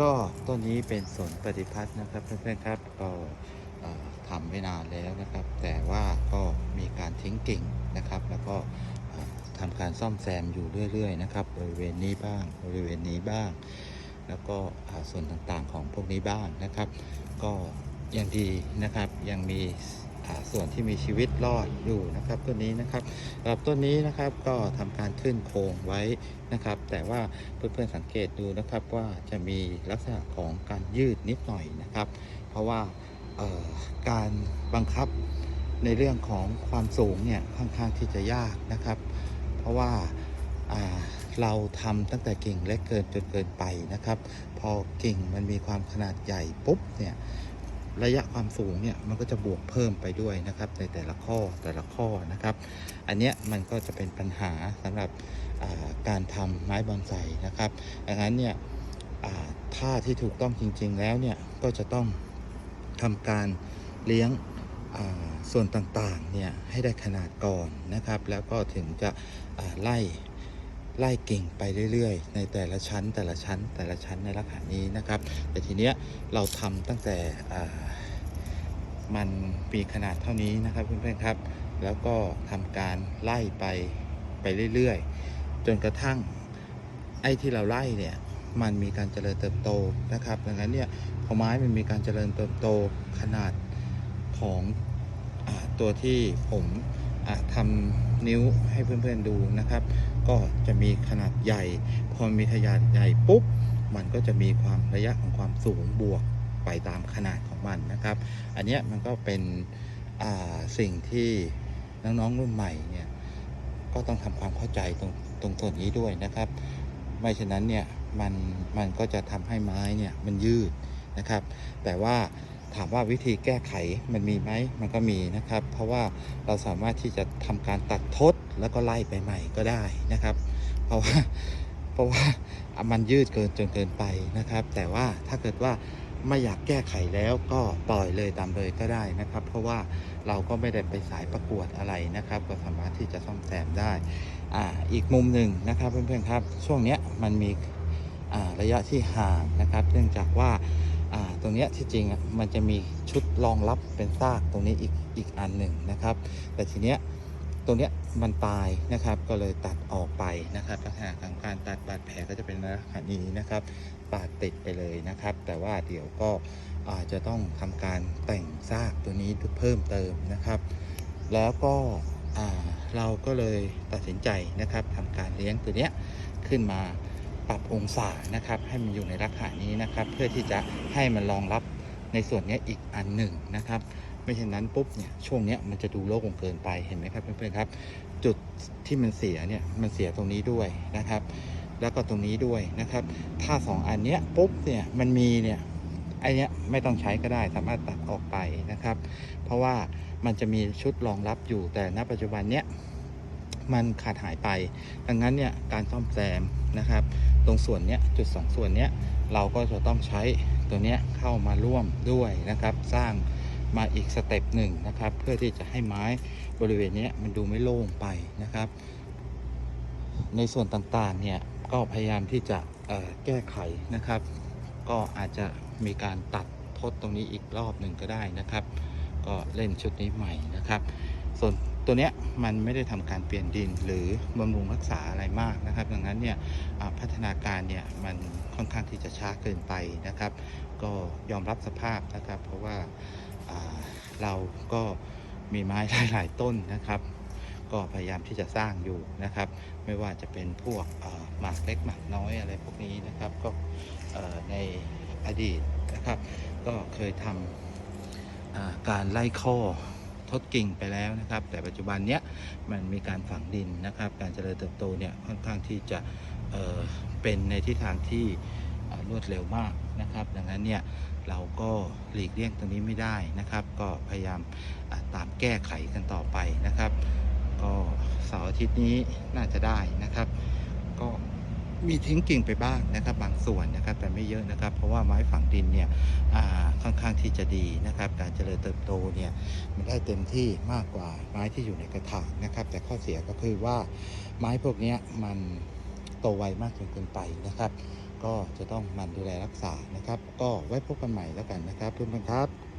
ก็ต้นนี้เป็นสนปฏิพัฒน์นะครับเพื่อนๆครับก็เอ่อทำไว้นานแล้วนะครับ แต่ว่าก็มีการทิ้งกิ่งนะครับ แล้วก็ทำการซ่อมแซมอยู่เรื่อยๆนะครับบริเวณนี้บ้างบริเวณนี้บ้าง แล้วก็ส่วนต่างๆของพวกนี้บ้างนะครับ ก็ยังดีนะครับยังมี ส่วนที่มีชีวิตรอดอยู่นะครับต้นนี้นะครับสำหรับต้นนี้นะครับก็ทำการขึ้นโครงไว้นะครับ แต่ว่าเพื่อนๆสังเกตดูนะครับว่าจะมีลักษณะของการยืดนิดหน่อยนะครับ เพราะว่าการบังคับในเรื่องของความสูงเนี่ยค่อนข้างที่จะยากนะครับ เพราะว่าาเราทำตั้งแต่กิ่งเล็กเกินจนเกินไปนะครับ พอกิ่งมันมีความขนาดใหญ่ปุ๊บเนี่ย ระยะความสูงเนี่ยมันก็จะบวกเพิ่มไปด้วยนะครับ ในแต่ละข้อแต่ละข้อนะครับ อันเนี้ยมันก็จะเป็นปัญหาสำหรับการทำไม้บอนไซนะครับดังนั้นเนี่ยอ่าถ้าที่ถูกต้องจริง ๆ แล้วเนี่ยก็จะต้องทำการเลี้ยงส่วนต่างๆเนี่ยให้ได้ขนาดก่อนนะครับ แล้วก็ถึงจะไล่ ไล่กิ่งไปเรื่อยๆ ในแต่ละชั้นแต่ละชั้นแต่ละชั้นในลักษณะนี้นะครับ แต่ทีเนี้ยเราทำตั้งแต่มันมีขนาดเท่านี้นะครับเพื่อนๆครับ แล้วก็ทำการไล่ไปไปเรื่อยๆ จนกระทั่งไอ้ที่เราไล่เนี่ยมันมีการเจริญเติบโตนะครับ ดังนั้นเนี่ยพอไม้มันมีการเจริญเติบโตขนาดของอตัวที่ผม ทำนิ้วให้เพื่อนๆดูนะครับ ก็จะมีขนาดใหญ่ พอมีขนาดใหญ่ปุ๊บ มันก็จะมีความระยะของความสูงบวกไปตามขนาดของมันนะครับ อันนี้มันก็เป็นสิ่งที่น้องๆรุ่นใหม่เนี่ยก็ต้องทำความเข้าใจตรงตรงส่วนนี้ด้วยนะครับ ไม่เช่นนั้นเนี่ยมันมันก็จะทำให้ไม้เนี่ยมันยืดนะครับ แต่ว่า ถามว่าวิธีแก้ไขมันมีไหมมันก็มีนะครับ เพราะว่าเราสามารถที่จะทำการตัดทดแล้วก็ไล่ไปใหม่ก็ได้นะครับ เพราะว่าเพราะว่ามันยืดเกินจนเกินไปนะครับ แต่ว่าถ้าเกิดว่าไม่อยากแก้ไขแล้วก็ปล่อยเลยตามเลยก็ได้นะครับ เพราะว่าเราก็ไม่ได้ไปสายประกวดอะไรนะครับ ก็สามารถที่จะซ่อมแซมได้อ่าอีกมุมหนึ่งนะครับเพื่อนๆครับ ช่วงเนี้ยมันมีอ่าระยะที่ห่างนะครับ เนื่องจากว่า รงนี้ที่จริงอะมันจะมีชุดรองรับเป็นซากตรงนี้อีกอีกอันหนึ่งนะครับ แต่ทีเนี้ยตรงเนี้ยมันตายนะครับก็เลยตัดออกไปนะครับลักษณะของการตัดบาดแผลก็จะเป็นลักษณะนี้นะครับปาดติดไปเลยนะครับ แต่ว่าเดี๋ยวก็อาจจะต้องทำการแต่งซากตัวนี้เพิ่มเติมนะครับ แล้วก็เราก็เลยตัดสินใจนะครับทำการเลี้ยงตัวเนี้ยขึ้นมา ปรับองศานะครับ ให้มันอยู่ในลักษณะนี้นะครับ เพื่อที่จะให้มันรองรับในส่วนนี้อีกอันหนึ่งนะครับ ไม่เช่นนั้นปุ๊บเนี่ยช่วงเนี้ยมันจะดูโล่งเกินไปเห็นไหมครับเพื่อนๆครับ จุดที่มันเสียเนี่ยมันเสียตรงนี้ด้วยนะครับ แล้วก็ตรงนี้ด้วยนะครับ ถ้าสองอันเนี้ยปุ๊บเนี่ยมันมีเนี่ยไอเนี้ยไม่ต้องใช้ก็ได้สามารถตัดออกไปนะครับ เพราะว่ามันจะมีชุดรองรับอยู่แต่ณปัจจุบันเนี้ย มันขาดหายไป ดังนั้นเนี่ยการซ่อมแซมนะครับ ตรงส่วนเนี้ยจุดสองส่วนเนี้ยเราก็จะต้องใช้ตัวเนี้ยเข้ามาร่วมด้วยนะครับ สร้างมาอีกสเต็ปหนึ่งนะครับ เพื่อที่จะให้ไม้บริเวณเนี้ยมันดูไม่โล่งไปนะครับ ในส่วนต่างๆเนี่ยก็พยายามที่จะแก้ไขนะครับ ก็อาจจะมีการตัดทดตรงนี้อีกรอบหนึ่งก็ได้นะครับ ก็เล่นชุดนี้ใหม่นะครับ ส่วน ตัวเนี้ยมันไม่ได้ทำการเปลี่ยนดินหรือบำรุงรักษาอะไรมากนะครับ ดังนั้นเนี่ยพัฒนาการเนี่ยมันค่อนข้างที่จะช้าเกินไปนะครับ ก็ยอมรับสภาพนะครับ เพราะว่าเราก็มีไม้หลาย ๆ ต้นนะครับ ก็พยายามที่จะสร้างอยู่นะครับ ไม่ว่าจะเป็นพวกหมากเล็กหมากน้อยอะไรพวกนี้นะครับ ก็ในอดีตนะครับ ก็เคยทำการไล่ข้อ ทดกิ่งไปแล้วนะครับ แต่ปัจจุบันเนี้ยมันมีการฝังดินนะครับ การเจริญเติบโตเนี่ยค่อนข้างที่จะเอ่อเป็นในทิศทางที่รวดเร็วมากนะครับ ดังนั้นเนี่ยเราก็หลีกเลี่ยงตรงนี้ไม่ได้นะครับ ก็พยายามตามแก้ไขกันต่อไปนะครับ ก็เสาร์อาทิตย์นี้น่าจะได้นะครับ ก็ มีทิ้งกิ่งไปบ้างนะครับบางส่วนนะครับแต่ไม่เยอะนะครับ เพราะว่าไม้ฝังดินเนี่ยค่อนข้างที่จะดีนะครับ การเจริญเติบโตเนี่ยมันได้เต็มที่มากกว่าไม้ที่อยู่ในกระถางนะครับ แต่ข้อเสียก็คือว่าไม้พวกนี้มันโตไวมากจนเกินไปนะครับ ก็จะต้องมันดูแลรักษานะครับ ก็ไว้พบกันใหม่แล้วกันนะครับเพื่อนๆครับ